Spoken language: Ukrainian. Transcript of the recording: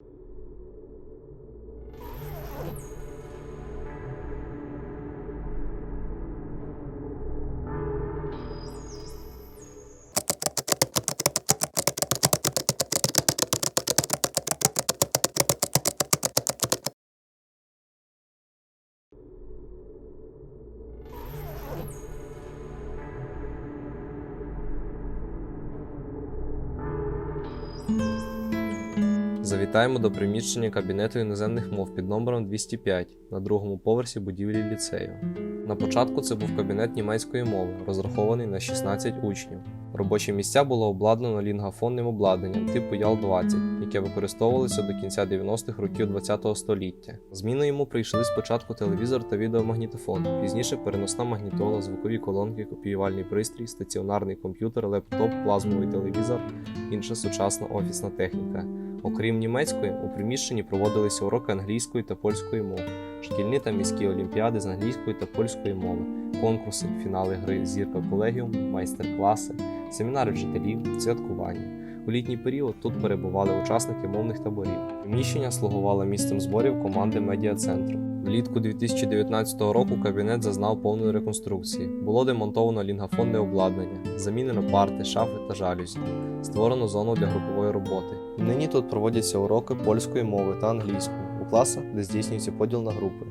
you Завітаємо до приміщення кабінету іноземних мов під номером 205 на другому поверсі будівлі ліцею. На початку це був кабінет німецької мови, розрахований на 16 учнів. Робочі місця було обладнано лінгафонним обладнанням типу ЯЛ-20, яке використовувалося до кінця 90-х років ХХ століття. Зміни йому прийшли спочатку телевізор та відеомагнітофон, пізніше переносна магнітола, звукові колонки, копіювальний пристрій, стаціонарний комп'ютер, лептоп, плазмовий телевізор, інша сучасна офісна техніка. Окрім німецької, у приміщенні проводилися уроки англійської та польської мов, шкільні та міські олімпіади з англійської та польської мови, конкурси, фінали гри Зірка колегіум, майстер-класи, семінари вчителів, святкування. У літній період тут перебували учасники мовних таборів. Приміщення слугувало місцем зборів команди медіа-центру. Влітку 2019 року кабінет зазнав повної реконструкції. Було демонтовано лінгафонне обладнання, замінено парти, шафи та жалюзі. Створено зону для групової роботи. Нині тут проводяться уроки польської мови та англійської у класах, де здійснюється поділ на групи.